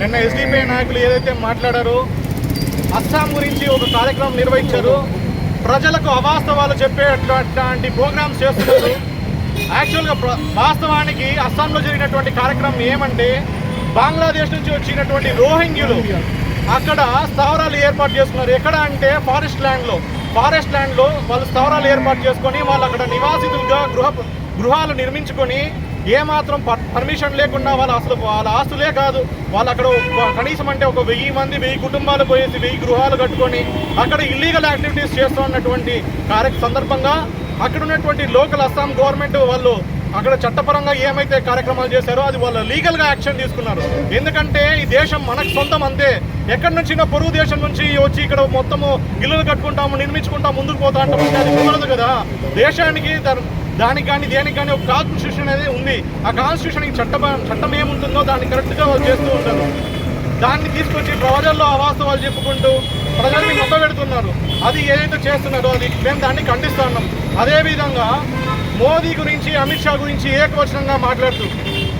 నిన్న ఎస్డిపిఐ నాయకులు ఏదైతే మాట్లాడారో అస్సాం గురించి ఒక కార్యక్రమం నిర్వహించారు. ప్రజలకు అవాస్తవాలు చెప్పేటటువంటి ప్రోగ్రామ్స్ చేస్తున్నారు. యాక్చువల్గా వాస్తవానికి అస్సాంలో జరిగినటువంటి కార్యక్రమం ఏమంటే బంగ్లాదేశ్ నుంచి వచ్చినటువంటి రోహింగ్యులు అక్కడ స్థావరాలు ఏర్పాటు చేసుకున్నారు. ఎక్కడ అంటే ఫారెస్ట్ ల్యాండ్లో. ఫారెస్ట్ ల్యాండ్లో వాళ్ళు స్థావరాలు ఏర్పాటు చేసుకొని వాళ్ళు అక్కడ నివాసితులుగా గృహ గృహాలు నిర్మించుకొని ఏమాత్రం పర్- పర్మిషన్ లేకుండా వాళ్ళ అసలు వాళ్ళ ఆస్తులే కాదు. వాళ్ళు అక్కడ ఒక- కనీసం అంటే ఒక వెయ్యి మంది వెయ్యి కుటుంబాలు పోయేసి వెయ్యి గృహాలు కట్టుకొని అక్కడ ఇల్లీగల్ యాక్టివిటీస్ చేస్తూ ఉన్నటువంటి కార్య సందర్భంగా అక్కడ ఉన్నటువంటి లోకల్ అస్సాం గవర్నమెంట్ వాళ్ళు అక్కడ చట్టపరంగా ఏమైతే కార్యక్రమాలు చేశారో అది వాళ్ళు లీగల్గా యాక్షన్ తీసుకున్నారు. ఎందుకంటే ఈ దేశం మనకు సొంతం అంతే. ఎక్కడి నుంచి పొరుగు దేశం నుంచి వచ్చి ఇక్కడ మొత్తము ఇల్లులు కట్టుకుంటాము నిర్మించుకుంటాము ముందుకు పోతా అంటే అది కుదరదు కదా. దేశానికి దానికి కానీ దేనికి కానీ ఒక కాన్స్టిట్యూషన్ అనేది ఉంది. ఆ కాన్స్టిట్యూషన్కి చట్టం చట్టం ఏముంటుందో దాన్ని కరెక్ట్గా వాళ్ళు చేస్తూ ఉంటారు. దాన్ని తీసుకొచ్చి ప్రజల్లో అవాస్తవాలు చెప్పుకుంటూ ప్రజల్ని మొత్తబెడుతున్నారు అది ఏదైతే చేస్తున్నారో అది మేము దాన్ని ఖండిస్తున్నాం అదేవిధంగా మోదీ గురించి అమిత్ షా గురించి ఏకవచనంగా మాట్లాడుతూ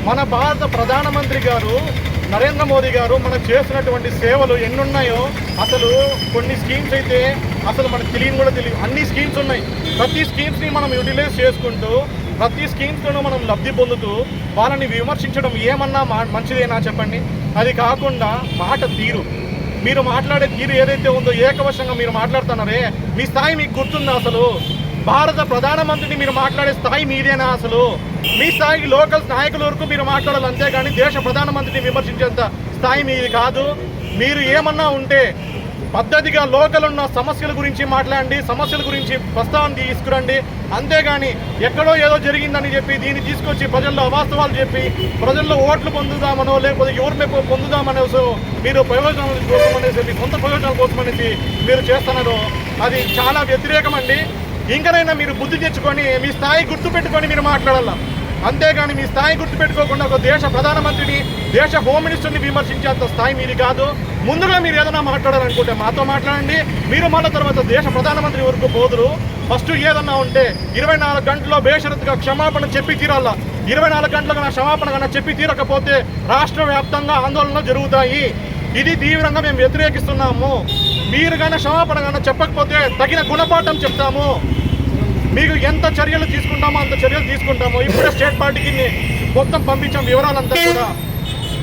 మన భారత ప్రధానమంత్రి గారు నరేంద్ర మోదీ గారు మనకు చేస్తున్నటువంటి సేవలు ఎన్నున్నాయో అసలు కొన్ని స్కీమ్స్ అయితే అసలు మనకు తెలియని కూడా తెలియదు. అన్ని స్కీమ్స్ ఉన్నాయి. ప్రతి స్కీమ్స్ని మనం యూటిలైజ్ చేసుకుంటూ ప్రతి స్కీమ్స్లోనూ మనం లబ్ధి పొందుతూ వాళ్ళని విమర్శించడం ఏమన్నా మా మంచిదేనా చెప్పండి? అది కాకుండా మాట తీరు. మీరు మాట్లాడే తీరు ఏదైతే ఉందో ఏకవశంగా మీరు మాట్లాడుతున్నారే మీ స్థాయి మీకు గుర్తుందా అసలు? భారత ప్రధానమంత్రిని మీరు మాట్లాడే స్థాయి మీదేనా అసలు? మీ స్థాయికి లోకల్ నాయకుల వరకు మీరు మాట్లాడాలి అంతేగాని దేశ ప్రధానమంత్రిని విమర్శించేంత స్థాయి మీది కాదు. మీరు ఏమన్నా ఉంటే పద్ధతిగా లోకల్ ఉన్న సమస్యల గురించి మాట్లాడండి సమస్యల గురించి ప్రస్తావన తీసుకురండి. అంతేగాని ఎక్కడో ఏదో జరిగిందని చెప్పి దీన్ని తీసుకొచ్చి ప్రజల్లో అవాస్తవాలు చెప్పి ప్రజల్లో ఓట్లు పొందుదామనో లేకపోతే ఎవరిని మెప్పు పొందుదామనేసో మీరు ప్రయోజనాల కోసం అనేసి ప్రయోజనం సొంత ప్రయోజనాల కోసం అనేసి మీరు చేస్తున్నారు. అది చాలా వ్యతిరేకమండి ఇంకనైనా మీరు బుద్ధి తెచ్చుకొని మీ స్థాయి గుర్తు పెట్టుకొని మీరు మాట్లాడాల? అంతేగాని మీ స్థాయి గుర్తుపెట్టుకోకుండా ఒక దేశ ప్రధానమంత్రిని దేశ హోమ్ మినిస్టర్ని విమర్శించేంత స్థాయి మీది కాదు. ముందుగా మీరు ఏదైనా మాట్లాడాలనుకుంటే మాతో మాట్లాడండి. మీరు మళ్ళీ తర్వాత దేశ ప్రధానమంత్రి వరకు పోదురు. ఫస్ట్ ఏదన్నా ఉంటే ఇరవై నాలుగు గంటల్లో బేషరత్గా క్షమాపణ చెప్పి తీరాల? ఇరవై నాలుగు గంటలకు నా క్షమాపణ కన్నా చెప్పి తీరకపోతే రాష్ట్ర వ్యాప్తంగా ఆందోళనలు జరుగుతాయి. ఇది తీవ్రంగా మేము వ్యతిరేకిస్తున్నాము. మీరు కన్నా క్షమాపణ కన్నా చెప్పకపోతే తగిన గుణపాఠం చెప్తాము. మీకు ఎంత చర్యలు తీసుకుంటామో అంత చర్యలు తీసుకుంటాము. ఇప్పుడే స్టేట్ పార్టీకి మొత్తం పంపించాం వివరాలంతా కూడా.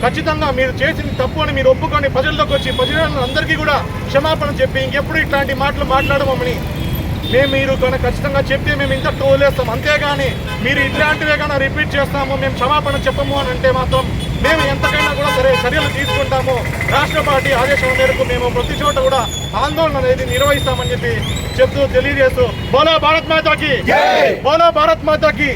ఖచ్చితంగా మీరు చేసిన తప్పు అని మీరు ఒప్పుకొని ప్రజల్లోకి వచ్చి ప్రజలందరికీ కూడా క్షమాపణ చెప్పి ఇంకెప్పుడు ఇట్లాంటి మాటలు మాట్లాడమని మేము మీరు కానీ ఖచ్చితంగా చెప్తే మేము ఇంత టోలేస్తాం అంతేగాని మీరు ఇట్లాంటివే కానీ రిపీట్ చేస్తాము. మేము క్షమాపణ చెప్పము అని అంటే మాత్రం మేము ఎంతకైనా కూడా సరే చర్యలు తీసుకుంటాము రాష్ట్ర పార్టీ ఆదేశం మేరకు మేము ప్రతి చోట కూడా ఆందోళన అనేది నిర్వహిస్తామని చెప్పి చెప్తూ తెలియజేస్తూ బోలో భారత్ మాతాకి బోలో భారత్ మాతాకి